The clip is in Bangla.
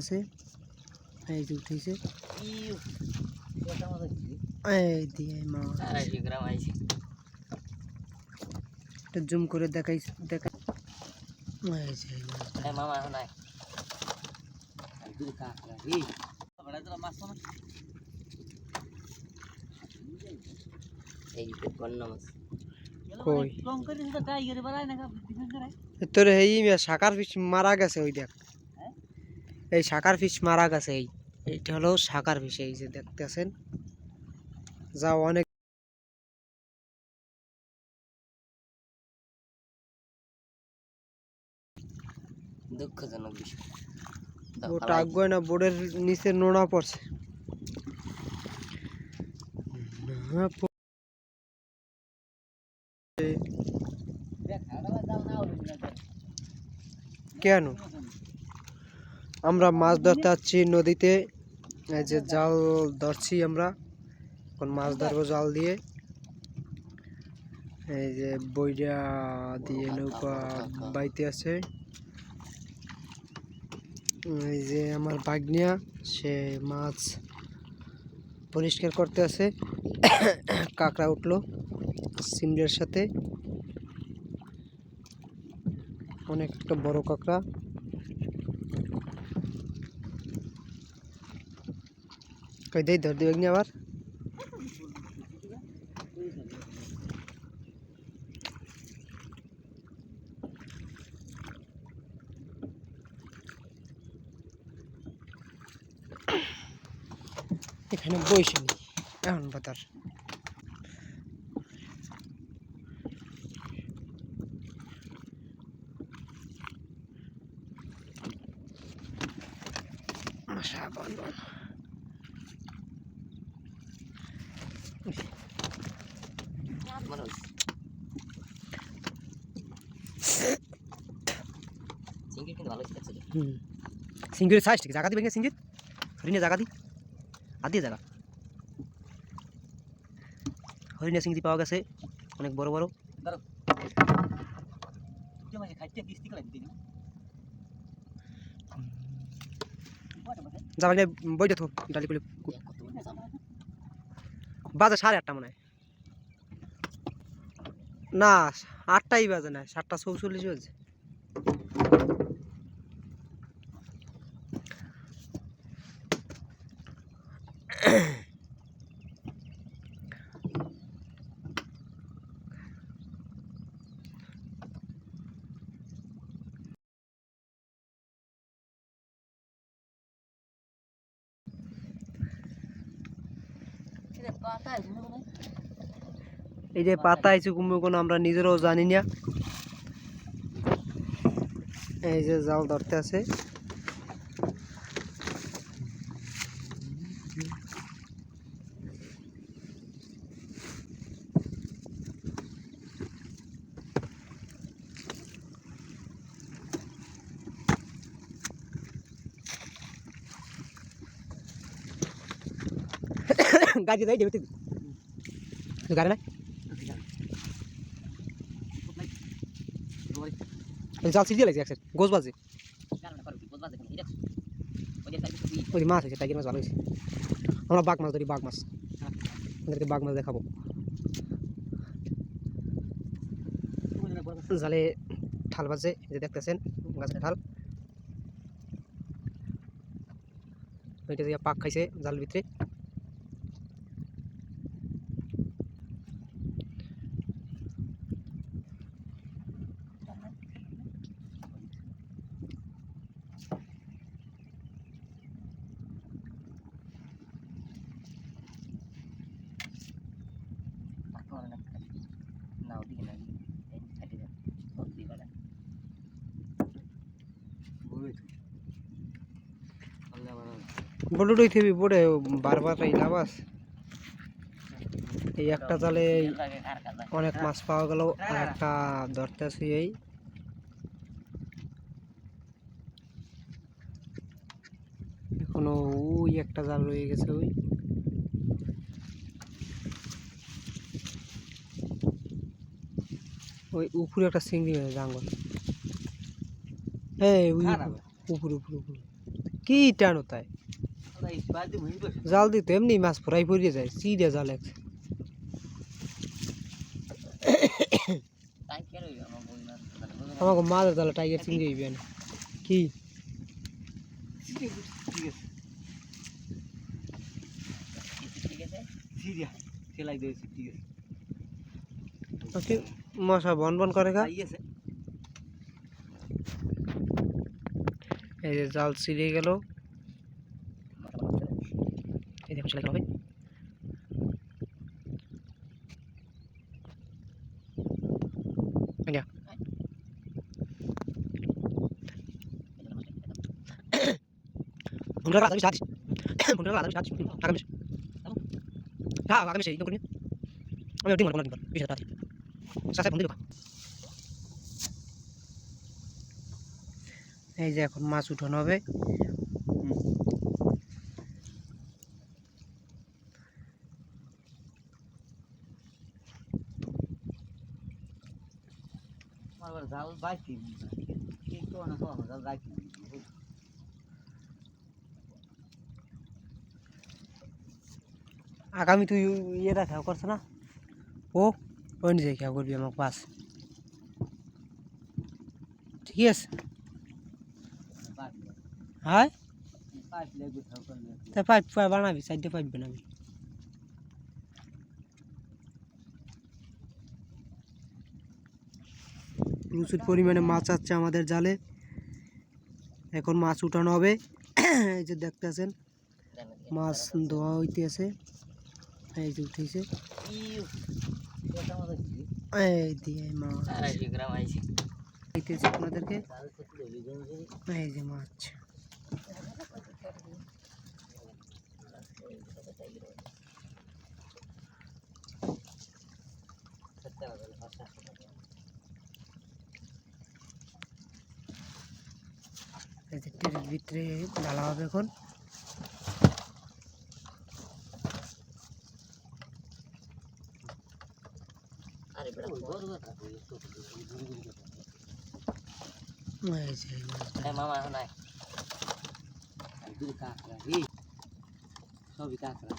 আছে। এই যে উঠেছে এই দিয়ে মাছ। জুম করে দেখাই দেখাই এই যে মামা এখন বড় তোরা এই শাকার মারা গেছে ওই দেখ? এই শাকার ফিশ মারা গেছে এই এইটা হলো শাকার ফিশ এই যে দেখতেছেন। যা অনেক দুঃখজনক বিষয়। ওটা আগুয়ে না বোর্ডের নিচে নোনা পড়ছে। কেন? আমরা মাছ ধরতে যাচ্ছি নদীতে। এই যে জাল ধরছি আমরা। এখন মাছ ধরবো জাল দিয়ে। এই যে বইটা দিয়ে নৌকা বাইতে আছে। এই যে আমার বাগনিয়া সে মাছ পরিষ্কার করতে আছে। কাঁকড়া উঠল সিমলের সাথে। অনেক একটা বড় কাঁকড়া। কই দেই ধর দিবে নি আবার। এখানে বইসে নি এখন বাতার মশা বন বন মানুষ চিংড়ি কিন্তু ভালো লাগছে হুম সিঙ্গির সাইজ ঠিক জায়গা দিবেন সিঙ্গির? হরিণে জায়গা দি। আর দিয়ে জায়গা হরিণে সিঙ্গি পাওয়া গেছে, অনেক বড় বড়। তুই মাঝে খাইতে কিস্তি করে দিতে যাবা নিয়ে বইটা থো, ডালি বাজে সাড়ে আটটা মনে হয়। না আটটাই বাজে না সাতটা চৌচল্লিশ বাজে। এই যে পাতা আছে কুমড়ো কোনো আমরা নিজেরাও জানি না। এই যে জাল ধরতে আছে। গাড়ি যাই যাবে তুই গাড়ি নাই এই জাল সিরিয়াল আছে একসাথে গোস বাজে ওই মাছ আছে টাইগার মাছ ভালো হয়েছে আমরা বাঘ মাছ ধরি বাঘ মাছ আমাদেরকে বাঘ মাছ দেখাবো জালে ঠাল বাজে এই যে দেখতেছেন গাছের ঠাল ওইটা যে পাক খাইছে জাল ভিতরে বলুটই থেবি পড়ে বারবার এই লাভাস এই একটা জালে এই অনেক মাছ পাওয়া গেল আর একটা ধরতে আসি এই। এখনও ওই একটা জাল রয়ে গেছে ওই। ওই উপরে একটা চিংড়ি হয়ে জাঙ্গল হ্যাঁ। উপরে উপরে উপরে। কি টানো তাই? জাল দিতে এমনি মাছ ফ্রাই পড়িয়ে যায় সিরিয়া জাল এক। আমাকে মাছের জালে টাইগার চিংড়ি হইবে না। কি? ঠিক আছে ঠিক আছে। মশা বন বন করে গা। এই যে জাল ছিঁড়ে গেল। এই দেখুন সেলাই হবে। ঘুমটা আগামী সাত ঘুমটা আগামী সাত আগামী হ্যাঁ আগামী সেই আমি ওটি মনে করলাম বিশ হাজার দিল এই যে এখন মাছ উঠানো হবে। জাল বাইছি। বাইছি। আগামী তুই ইয়ে খেয়াল করছ না? ও ওই নিজে খেয়াল করবি আমাকে পাস ঠিক আছে? হ্যাঁ? তাই পাইপ বানাবি সাইডে পাইপ বানাবি। প্রচুর পরিমাণে মাছ আছে আমাদের জালে। এখন মাছ উঠানো হবে। এই যে দেখতেছেন, মাছ ধোয়া হইতে আছে এই যে উঠেছে। এই দিয়ে মাছ দিতেছে আপনাদেরকে। এই যে মাছ ভিতরে ঢালা হবে এখন আরে বেটা বড় কথা এই যে এই মাছটা। হ্যাঁ মামা এখন সবই কাঁকড়া